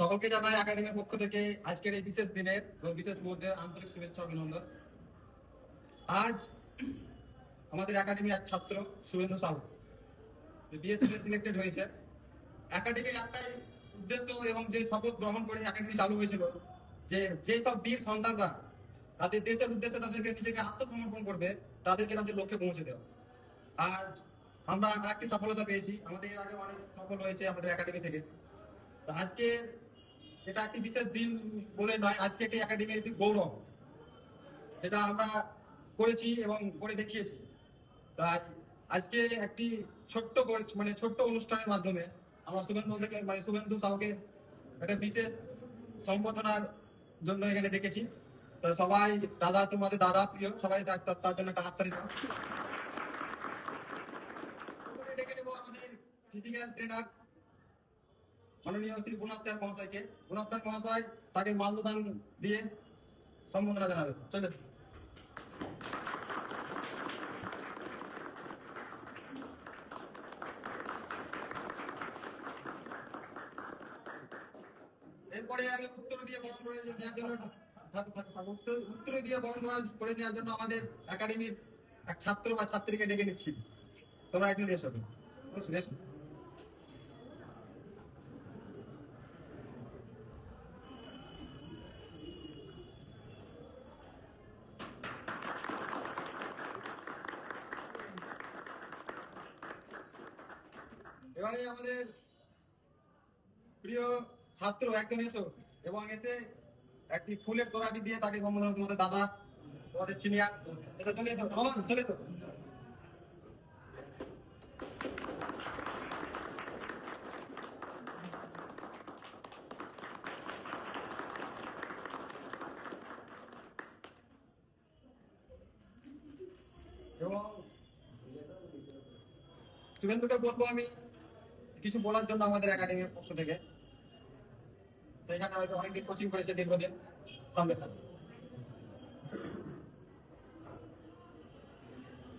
সকলকে জানাই একাডেমির পক্ষ থেকে আজকের এই বিশেষ দিনের এবং বিশেষ মুহূর্তের আন্তরিক শুভেচ্ছা অভিনন্দন। আজ আমাদের একাডেমির এক ছাত্র, শুভেন্দু সাহু বিএসসি সিলেক্টেড হয়েছে। একাডেমির একটাই উদ্দেশ্য এবং যে শপথ গ্রহণ করে একাডেমি চালু হয়েছিল, যে যেই সব বীর সন্তানরা তাদের দেশের উদ্দেশ্যে তাদেরকে নিজেকে আত্মসমর্পণ করবে, তাদেরকে তাদের লক্ষ্যে পৌঁছে দেওয়া। আজ আমরা একটি সফলতা পেয়েছি। আমাদের এর আগে অনেক সফল হয়েছে আমাদের একাডেমি থেকে। তো আজকে এটা একটি বিশেষ দিন বলে নয়, আজকে একটি একাডেমির একটি গৌরব, যেটা আমরা করেছি এবং করে দেখিয়েছি। তাই আজকে একটি ছোট্ট মানে ছোট্ট অনুষ্ঠানের মাধ্যমে আমরা শুভেন্দু থেকে মানে শুভেন্দু সাহুকে একটা বিশেষ সম্বোধনার জন্য এখানে ডেকেছি। তো সবাই, দাদা, তোমাদের দাদা, প্রিয়, সবাই তার জন্য একটা হাততালি ডেকে নেব আমাদের ফিজিক্যাল ট্রেনার মাননীয় শ্রী গুণাস্তার মহাশয়কে গুণাস্তার মহাশয় তাকে মাল্যদান দিয়ে সম্বোধনা জানাবে। চলে। এরপরে আমি উত্তর দিয়ে বরণ করে নেওয়ার জন্য উত্তর দিয়ে বরণ করে নেওয়ার জন্য আমাদের একাডেমির এক ছাত্র বা ছাত্রীকে ডেকে নিচ্ছি। তোমরা একজন এসো। এবারে আমাদের প্রিয় ছাত্র একজন এসো এবং এসে একটি ফুলের তোড়াটি দিয়ে তাকে সম্বোধন তোমাদের দাদা, তোমাদের সিনিয়র চলে এসো রোহন চলে এসো। এবং শুভেন্দুকে বলব আমি কিছু বলার জন্য আমাদের একাডেমির পক্ষ থেকে। সেইখানে হয়তো অনেকদিন কোচিং করেছে দীর্ঘদিন। সঙ্গে সাথে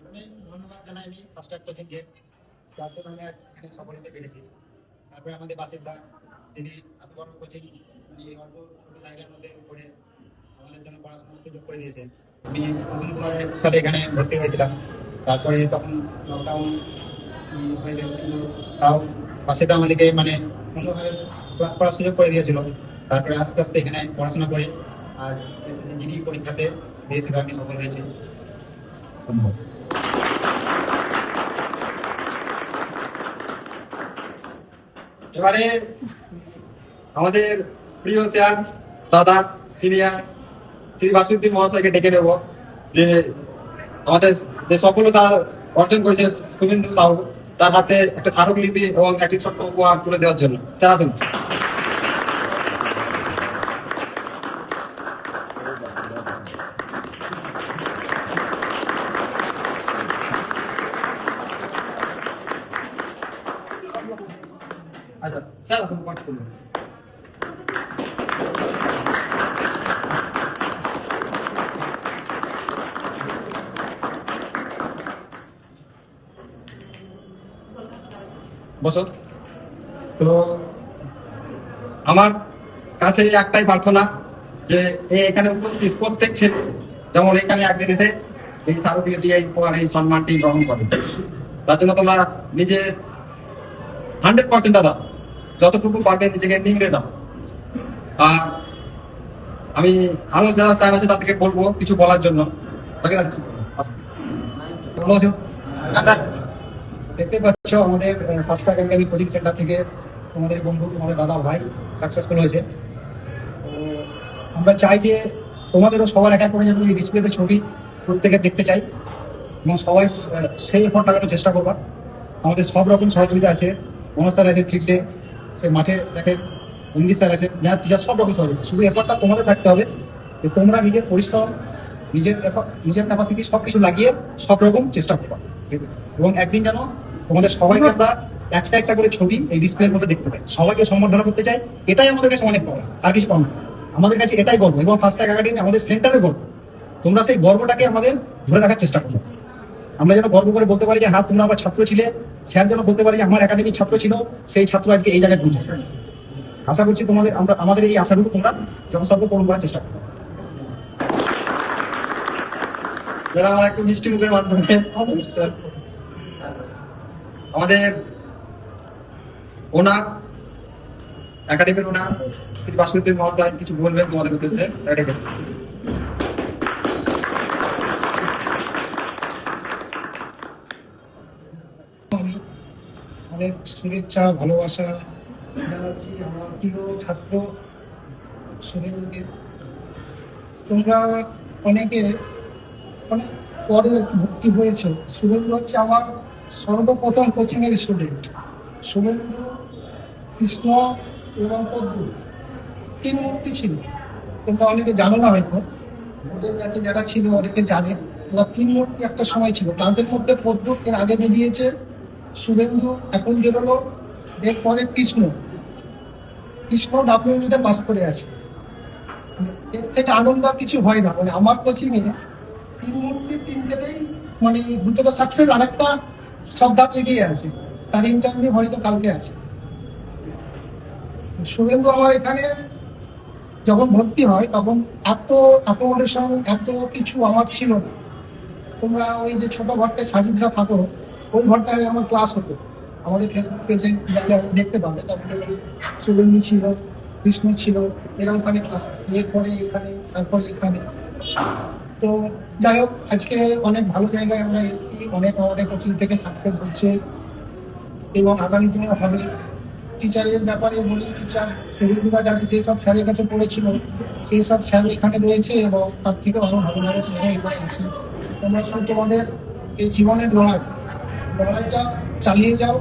আমি ধন্যবাদ জানাই আমি ফার্স্ট এক কোচিংকে যার জন্য আমি এখানে সফল হতে পেরেছি। তারপরে আমাদের বাসিন্দা, যিনি এত বড় কোচিং উনি অল্প ছোট জায়গার মধ্যে করে আমাদের জন্য পড়াশোনার সুযোগ করে দিয়েছেন। আমি প্রথম সালে এখানে ভর্তি হয়েছিলাম। তারপরে তখন লকডাউন হয়েছে কিন্তু তাও পাশেটা আমাদেরকে মানে অন্যভাবে ক্লাস করার সুযোগ করে দিয়েছিল। তারপরে আস্তে আস্তে এখানে পড়াশোনা করে আর এসএসসি জিডি পরীক্ষাতে বেশ আমি সফল হয়েছি। এবারে আমাদের প্রিয় স্যার দাদা সিনিয়র শ্রী বাসুদ্দিন মহাশয়কে ডেকে নেব যে আমাদের যে সফলতা অর্জন করেছে শুভেন্দু সাহু। তার হাতে একটা স্মারক লিপি এবং একটি ছোট্ট উপহার তুলে দেওয়ার জন্য। স্যার, আসুন। আচ্ছা স্যার, আসুন বসো। তো আমার কাছে একটাই প্রার্থনা যে এখানে উপস্থিত প্রত্যেক ছেলে যেমন এখানে একদিন এসে এই দিয়ে এই উপহার, এই সম্মানটি গ্রহণ করে। তার জন্য তোমরা নিজে হান্ড্রেড পার্সেন্ট দাদা যতটুকু পারবে নিজেকে নিংড়ে দাও। আর আমি আরও যারা স্যার আছে তাদেরকে বলব কিছু বলার জন্য। ভালো আছো? দেখতে পাচ্ছ আমাদের ফার্স্ট একাডেমি কোচিং সেন্টার থেকে তোমাদের বন্ধু তোমাদের দাদা ভাই সাকসেসফুল হয়েছে। আমরা চাই যে তোমাদেরও সবার একা করে যেন এই ডিসপ্লেতে ছবি প্রত্যেকে দেখতে চাই এবং সবাই সেই এফোর্ট লাগানোর চেষ্টা করবা। আমাদের সব রকম সহযোগিতা আছে। মনোজ স্যার আছে ফিল্ডে সে মাঠে দেখেন ইংলিশ স্যার আছে ম্যাথ টিচার সব রকম সহযোগিতা। শুধু এফোর্টটা তোমাদের থাকতে হবে যে তোমরা নিজের পরিশ্রম নিজের effort, নিজের ক্যাপাসিটি সব কিছু লাগিয়ে সব রকম চেষ্টা করবা। এবং একদিন যেন তোমাদের সবাইকে আমরা একটা একটা করে ছবি এই ডিসপ্লের মধ্যে দেখতে পাই। সবাইকে সম্বর্ধনা করতে চাই, এটাই আমাদের কাছে অনেক পাওয়া আর কিছু পাওয়া। আমাদের কাছে এটাই গর্ব এবং ফার্স্ট একাডেমি আমাদের সেন্টারের গর্ব। তোমরা সেই গর্বটাকে আমাদের ধরে রাখার চেষ্টা করো। আমরা যেন গর্ব করে বলতে পারি যে হ্যাঁ তোমরা আমার ছাত্র ছিলে। স্যার যেন বলতে পারি যে, আমার একাডেমির ছাত্র ছিল, সেই ছাত্র আজকে এই জায়গায় পৌঁছেছে। আশা করছি তোমাদের, আমরা, আমাদের এই আশাটুকু তোমরা যথাসাধ্য পূরণ করার চেষ্টা করবে যারা আমরা একটু মিষ্টি মুখের মাধ্যমে আমাদের ওনার, একাডেমির ওনার, শ্রী বাসুদেব মহাশয়, কিছু বলবেন তোমাদের উদ্দেশ্যে? একাডেমি অনেক শুভেচ্ছা, ভালোবাসা জানাচ্ছি আমার প্রিয় ছাত্র শুভেন্দুকে তোমরা অনেকে অনেক পরে ভর্তি হয়েছে। শুভেন্দু হচ্ছে আমার সর্বপ্রথম কোচিংয়ের স্টুডেন্ট শুভেন্দু, কৃষ্ণ এবং পদ্মু তিন মূর্তি ছিল। তোমরা অনেকে জানো না হয়তো। ওদের কাছে যারা ছিল অনেকে জানে। ওরা তিন মূর্তি একটা সময় ছিল। তাদের মধ্যে পদ্ম এর আগে বেরিয়েছে, শুভেন্দু এখন বেরোলো, এরপরে কৃষ্ণ। কৃষ্ণ ডাব্লিউবিতে পাস করে আছে। মানে এর থেকে আনন্দ আর কিছু হয় না। মানে আমার কোচিংয়ে তিন মূর্তি তিনটেতেই মানে দুটো তো সাকসেস আর একটা ধাপ এগিয়ে আছে। তার ইন্টারভিউ হয়তো কালকে আছে। শুভেন্দু আমার এখানে যখন ভর্তি হয়, তখন এত অ্যাকোমোডেশন এত কিছু আমার ছিল না। তোমরা ওই যে ছোট ঘরটায় সাজিদরা থাকো, ওই ঘরটায় আমার ক্লাস হতো। আমাদের ফেসবুক পেজে দেখতে পাবে। ওই শুভেন্দু ছিল, কৃষ্ণ ছিল এরকম ওখানে ক্লাস এরপরে এখানে, তারপরে এখানে। তো যাই হোক, আজকে অনেক ভালো জায়গায় আমরা এসেছি। অনেক আমাদের কোচিং থেকে সাকসেস হচ্ছে। এবং আগামী দিনে হবে। টিচারের ব্যাপারে বলি টিচার শুভেন্দুরা যারা সেই সব স্যারের কাছে পড়েছিল সেই সব স্যার এখানে রয়েছে এবং তার থেকে আরও ভালো ভালো স্যারও এখানে আছে। তোমরা শুধু তোমাদের এই জীবনের লড়াই। লড়াইটা চালিয়ে যাও।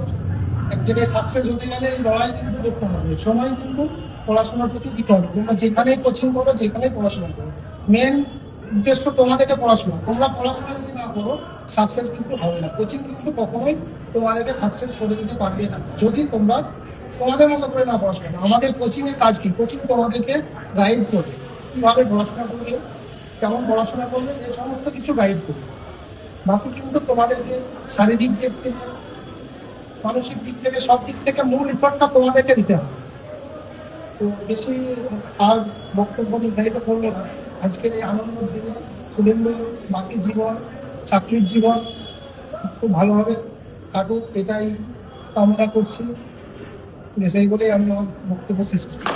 এক জায়গায় সাকসেস হতে গেলে এই লড়াই কিন্তু করতে হবে। সময় কিন্তু পড়াশোনার প্রতি দিতে হবে। তোমরা যেখানেই কোচিং করো, যেখানেই পড়াশোনা করো। মেন উদ্দেশ্য তোমাদেরকে পড়াশোনা। তোমরা পড়াশোনা যদি না করো সাকসেস কিন্তু হবে না। কোচিং কিন্তু কখনোই তোমাদেরকে সাকসেস করে দিতে পারবে না। যদি তোমরা তোমাদের মতো করে না পড়াশোনা আমাদের কোচিং এর কাজ কি? কোচিং তোমাদেরকে গাইড করবে। কীভাবে পড়াশোনা করবে, কেমন পড়াশোনা করবে এই সমস্ত কিছু গাইড করবে। বাকি কিন্তু তোমাদেরকে শারীরিক দিক থেকে, মানসিক দিক থেকে, সব দিক থেকে মূল ইফর্টটা তোমাদেরকে দিতে হবে। তো বেশি আর বক্তব্য নির্ধারিত করব না। আজকের এই আনন্দ দিনে শুভেন্দু বাকি জীবন, চাকরির জীবন খুব ভালোভাবে কাটুক, এটাই কামনা করছি। সেই বলেই আমি আমার বক্তব্য শেষ করছি।